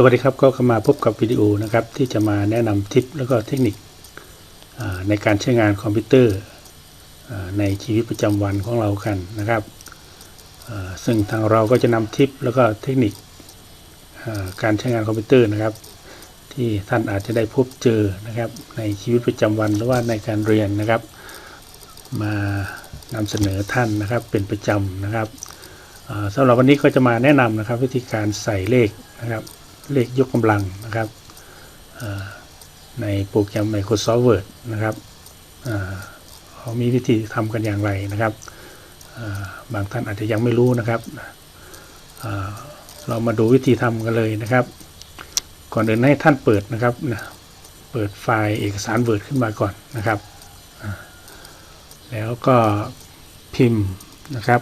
สวัสดีครับก็เข้ามาพบกับวิดีโอนะครับที่จะมาแนะนำทิปแล้วก็เทคนิคในการใช้งานคอมพิวเตอร์ในชีวิตประจำวันของเรากันนะครับซึ่งทางเราก็จะนำทิปแล้วก็เทคนิคการใช้งานคอมพิวเตอร์นะครับ ที่ท่านอาจจะได้พบเจอนะครับในชีวิตประจำวันหรือว่าในการเรียนนะครับ มานำเสนอท่านนะครับเป็นประจำนะครับสำหรับวันนี้ก็จะมาแนะนำนะครับวิธีการใส่เลขนะครับ เลขยกกำลังนะครับในโปรแกรม Microsoft Word นะครับเขามีวิธีทำกันอย่างไรนะครับ บางท่านอาจจะยังไม่รู้นะครับ เรามาดูวิธีทำกันเลยนะครับ ก่อนอื่นให้ท่านเปิดนะครับ เปิดไฟล์เอกสาร Word ขึ้นมาก่อนนะครับ แล้วก็พิมพ์นะครับ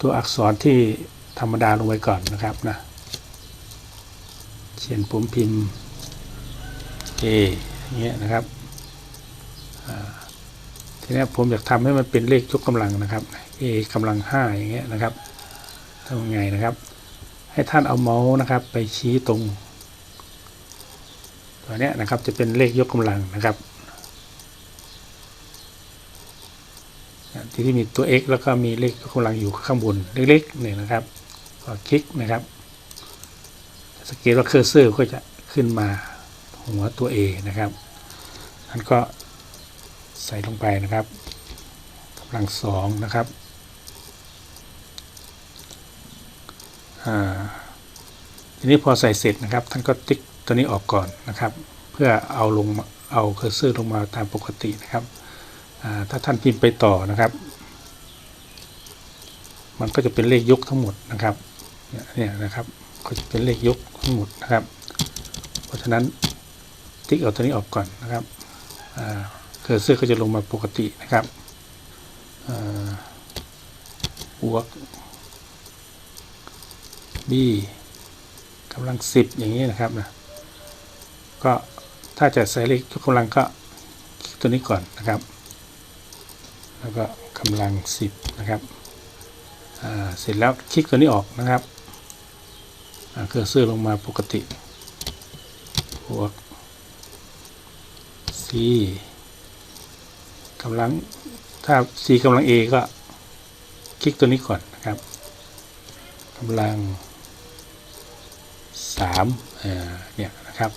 ตัวอักษรที่ รรมดาลงไว้ก่อนนะครับนะเช่นผมพิมพ์ A อย่างเงี้ยนะครับทีนี้ผมอยากทำให้มันเป็นเลขยกกำลังนะครับ A กำลังห้าอย่างเงี้ยนะครับทำยังไงนะครับ ให้ท่านเอาเมาส์นะครับ ไปชี้ตรงตัวเนี้ยนะครับจะเป็นเลขยกกำลังนะครับที่ที่มีตัว x แล้วก็มีเลขยกกำลังอยู่ข้างบนเล็กๆเนี่ยนะครับ ก็คลิกนะครับสังเกตว่าเคอร์เซอร์ก็จะขึ้นมาหัวตัว A นะครับนั้นก็ใส่ลงไปนะครับกำลังสองนะครับอ่าทีนี้พอใส่เสร็จนะครับ ท่านก็ติ๊กตัวนี้ออกก่อนนะครับ เพื่อเอาลงเอาเคอร์เซอร์ลงมาตามปกตินะครับอ่าถ้าท่านพิมพ์ไปต่อนะครับ มันก็จะเป็นเลขยกทั้งหมดนะครับ เนี่ยนะครับก็จะเป็นเลขยกทั้งหมดนะครับ เพราะฉะนั้นติ๊กเอาตัวนี้ออกก่อนนะครับเคอร์เซอร์ก็จะลงมาปกตินะครับอ่าบวก b กำลังสิบอย่างนี้นะครับนะก็ถ้าจะใส่เลขยกกำลังก็คลิกตัวนี้ก่อนนะครับ แล้วก็กำลังสิบนะครับอ่าเสร็จแล้วคลิกตัวนี้ออกนะครับ เครื่องเสื้อลงมาปกติบวก C กำลังถ้า C กำลัง A ก็คลิกตัวนี้ก่อนนะครับกำลังสามเนี่ยนะครับ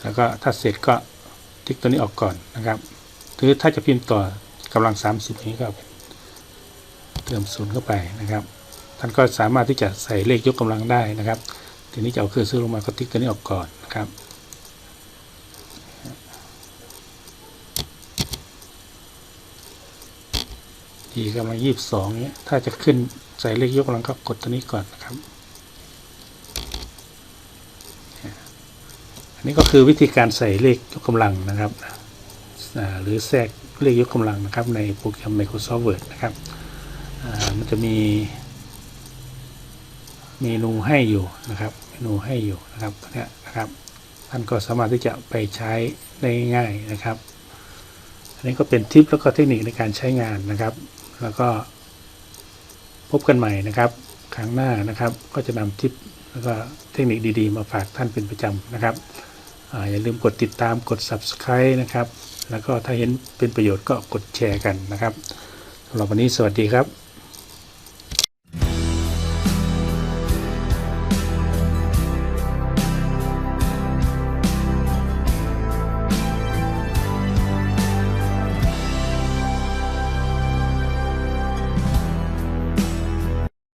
แล้วก็ถ้าเสร็จก็ติ๊กตัวนี้ออกก่อนนะครับหรือถ้าจะพิมพ์ต่อกำลัง 30 นี้ก็เติมศูนย์เข้าไปนะครับ ท่านก็สามารถที่จะใส่เลขยกกำลังได้นะครับ ทีนี้จะเอาเครื่องซื้อลงมาก็ติ๊กตัวนี้ออกก่อนนะครับทีกำลังยี่สิบสองเนี้ยถ้าจะขึ้นใส่เลขยกกำลังก็กดตัวนี้ก่อนนะครับอันนี้ก็คือวิธีการใส่เลขยกกำลังนะครับหรือแทรกเลขยกกำลังนะครับในโปรแกรม Microsoft Word นะครับมันจะมี เมนูให้อยู่นะครับเมนูให้อยู่นะครับเนี้ยนะครับท่านก็สามารถที่จะไปใช้ได้ง่ายนะครับ อันนี้ก็เป็นทิปแล้วก็เทคนิคในการใช้งานนะครับ แล้วก็พบกันใหม่นะครับครั้งหน้านะครับ ก็จะนำทิปแล้วก็เทคนิคดีๆ มาฝากท่านเป็นประจำนะครับออย่าลืมกดติดตามกด subscribe นะครับ แล้วก็ถ้าเห็นเป็นประโยชน์ก็กดแชร์กันนะครับสำหรับวันนี้สวัสดีครับ